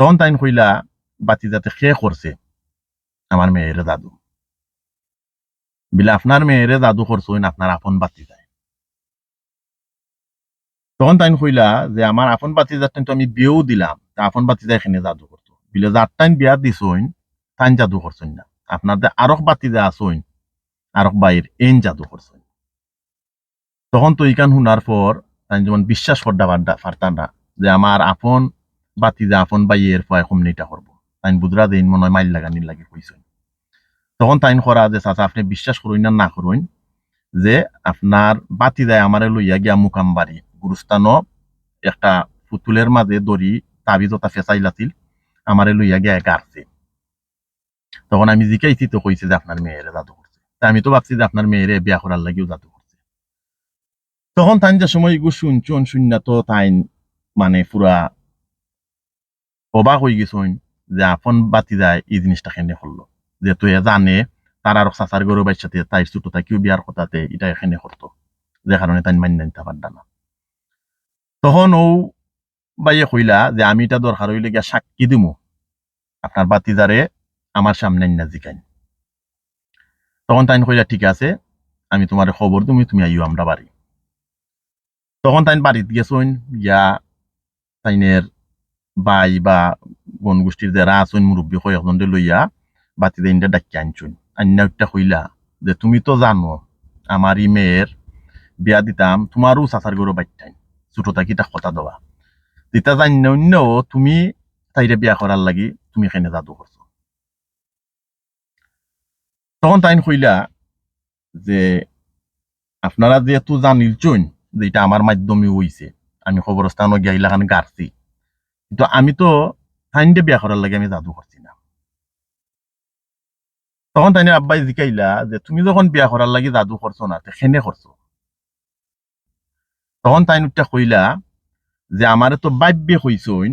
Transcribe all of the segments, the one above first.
তখন তাইন কইলা বাতি যাতে খেয়ে করছে আমার মেয়েরে জাদু বিলে আপনার মেয়েরে জাদু করছেন আপনার আপন বাতি যায় তখন তাইন কইলা যে আমার আপন বাতি যাতেন তো আমি বিয়েও দিলাম আপন বাতি যায় এখানে জাদু করতো বিলে যার টাইম বিয়া দিছইন তাইন জাদু করছেন না আপনার যে আরক বাতি যা আসইন আরক বাইর এন জাদু করছেন তখন তো ইকান শুনার পর তাই যেমন বিশ্বাস করতে পারতাম না যে আমার আপন বাতি যে আপন বাইয়ের পয় কমনিটা করব। তাইন বুধরা দিন মনে হয় মাইল লাগানির লাগে কইছেন তখন তাইন করা যে, চাচা, আপনি বিশ্বাস করুন না না করুন যে, আপনার বাতি যায় আমারে লইয়া গিয়া মুকাম বাড়ি গুরুস্থানও একটা পুতুলের মাঝে দড়ি, তাবিজ ওটা ফেসাইলাছিল আমারে লইয়া গিয়া গাড়ছে তখন আমি জিকাইছি তো কইছে যে, আপনার মেয়েরে জাদু করছে। তা আমি তো ভাবছি যে, আপনার মেয়েরে বিয়া করার লাগিও জাদু করছে। তখন তাইন যে সময় শুনছুন শুন তো তাইন মানে পুরা অবাক হয়ে গেছেন যে আপন বাতি যায় এই জিনিসটা কেনে করল যেহেতু এ জানে তার আর চাচার গরু বাইর সাথে তাই ছোট তাকেও বিয়ার কথাতে এটা এখানে করতো যে কারণে তাই মান্য নিতে পারত না। তখন ও বাইয়ে কইলা যে আমি এটা দরকার হইলে গিয়া সাক্ষী দিমু। আপনার বাতিজারে আমার সামনে না জিকাইন। তখন তাইন কইলা, ঠিক আছে, আমি তোমার খবর তুমি তুমি আইও, আমরা বাড়ি তখন তাইন বাড়িত গেছইন, গিয়া তাইনের বাই বা বন গোষ্ঠীর যারা আছেন মুরব্বী কয়েকজন লইয়া, বাতি দিনটা ডাকি আনছুন আন্না একটা কইলা, যে তুমি তো জানো আমার ই মেয়ের বিয়া দিতাম তোমারও চাচার গরু বাইটাইন ছোট থাকি তাক কথা দেওয়া দিতা জান্য অন্য তুমি তাইরে বিয়া করার লাগি তুমি এখানে জাদু করছ তখন তাইন কইলা যে, আপনারা যেহেতু জানিলছুন যে, এটা আমার মাধ্যমে হইছে। আমি খবরস্থানও গিয়া ইলাখান গাড়ছি কিন্তু আমি তো তাইনটা বিয়া করার লাগে, আমি জাদু করছি না। তখন তাইনের আব্বাই জিকাইলা যে, তুমি যখন বিয়া করার লাগে জাদু করছ না খেনে করছ তখন তাইন উঠটা কইলা যে আমারে তো বাব্যে কইছইন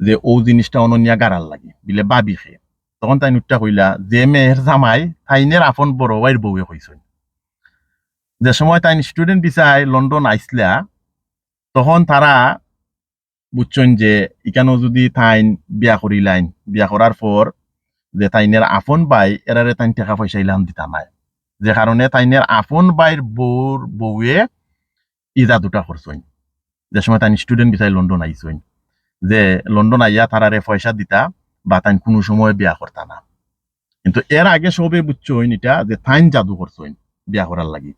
যে ও জিনিসটা অননিয়া গাড়ার লাগে, বিলে বাবি খে তখন তাইন উঠটা কইলা যে মেয়ের জামাই, তাইনের আপন বড় ভাইয়ের বউয়ে কইছইন যে সময় তাইন স্টুডেন্ট বিচাই লন্ডন আইসলা তখন তারা বুঝছেন যে ইকানো যদি তাইন বিয়া করি লাইন বিয়া করার পর যে তাইনের আপন বাই, এরারে তাইন টাকা পয়সা ইলাম দিতা নাই। যে কারণে তাইনের আপন বাইর বউর বউয়ে ইজা দুটা করছইন। যে সময় তাইন স্টুডেন্ট বিচাই লন্ডন আইসইন যে লন্ডন আইয়া তারারে পয়সা দিতা বা তাইন কোনো সময় বিয়া করতা না। কিন্তু এর আগে সবে বুঝছইন এটা যে তাইন জাদু করছইন বিয়া করার লাগি।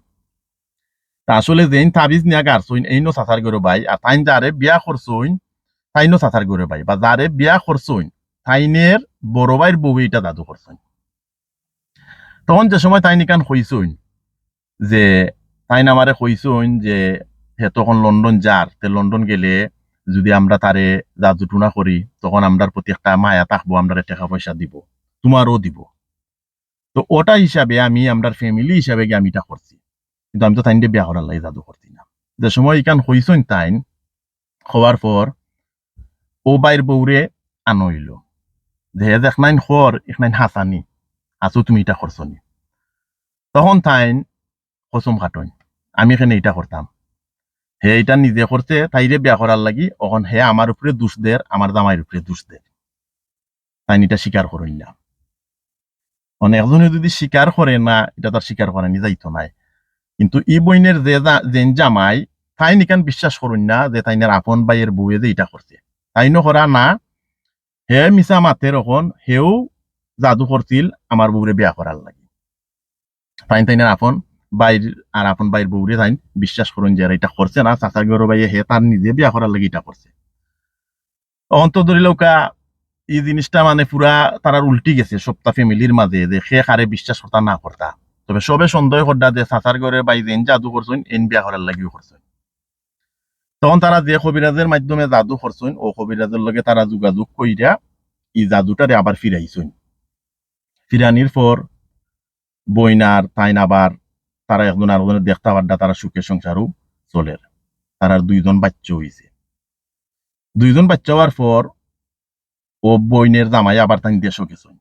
তা আসলে যেইন তাবিজ নিয়া গারছইন এইনো চাচার গরু বাই আর তাইন যারে বিয়া করছইন তাইনো চাচার গরু বাই, বা যারে বিয়া করছইন তাইনের বড় ভাইয়ের বউ এটা দাদু করছেন তখন যে সময় তাই নিকান কইসইন যে তাই আমারে কইসইন যে হে তখন লন্ডন যার তে লন্ডন গেলে যদি আমরা তারে জাদুটুনা করি, তখন আমরার প্রতি একটা মায়া থাকব আমরা টাকা পয়সা দিব, তোমারও দিব। তো ওটা হিসাবে আমি, আমরার ফ্যামিলি হিসাবে আমি এটা করছি। কিন্তু আমি তো তাইন বিয়া করার লাগে জাদু করছি না যে সময় ইকান কইসইন তাইন, হওয়ার পর ও বাইর বউরে আনইল যে দেখ নাইন খর এখানে হাসানি, আছো তুমি এটা করছনি তখন তাইন কসম খাটইন, আমি এখানে এটা করতাম। হে এটা নিজে করছে, তাইরে বিয়া করার লাগি অখন হে আমার উপরে দোষ দের আমার জামাইয়ের উপরে দোষ দের তাইন এটা স্বীকার করইন না একজনে যদি স্বীকার করে না এটা তার স্বীকার করেনি যাইতো নাই। কিন্তু ই বইনের যে জামাই, তাই নিকান বিশ্বাস করুন না যে তাইনের আপন বাইয়ের বউয়ে যে এটা করছে। তাইনো করা না, হে মিসা মাতে রখন হেও জাদু করছিল, আমার বউরে বিয়া করার লাগে। তাই তাইনের আপন বাইর আর আপন বাইর বউরে তাই বিশ্বাস করুন যে এটা করছে না, চাচার গরু বাইয়ে হে তার নিজে বিয়া করার লাগে এটা করছে। অন্ত ধরি লৌকা এই জিনিসটা মানে পুরা তারার উল্টি গেছে সপ্তাহ ফ্যামিলির মাঝে যে সে কারে বিশ্বাস করতা না করতা। তবে সবে সন্দেহ করতা যে চাচার ঘরে বাই যেন জাদু করছেন এন বিয়া করার লাগিও করছেন তখন তারা যে কবিরাজের মাধ্যমে জাদু করছেন ও কবিরাজের লগে তারা যোগাযোগ কইরা ই জাদুটারে আবার ফিরাইছেন ফিরানির পর বইনার তাইন আবার তারা একজন আর একজনের দেখতে পাড্ডা তারা সুখে সংসারও চলের তারার দুইজন বাচ্চা হইছে দুইজন বাচ্চা হওয়ার পর ও বইনের জামাই আবার তাই দেশও গেছেন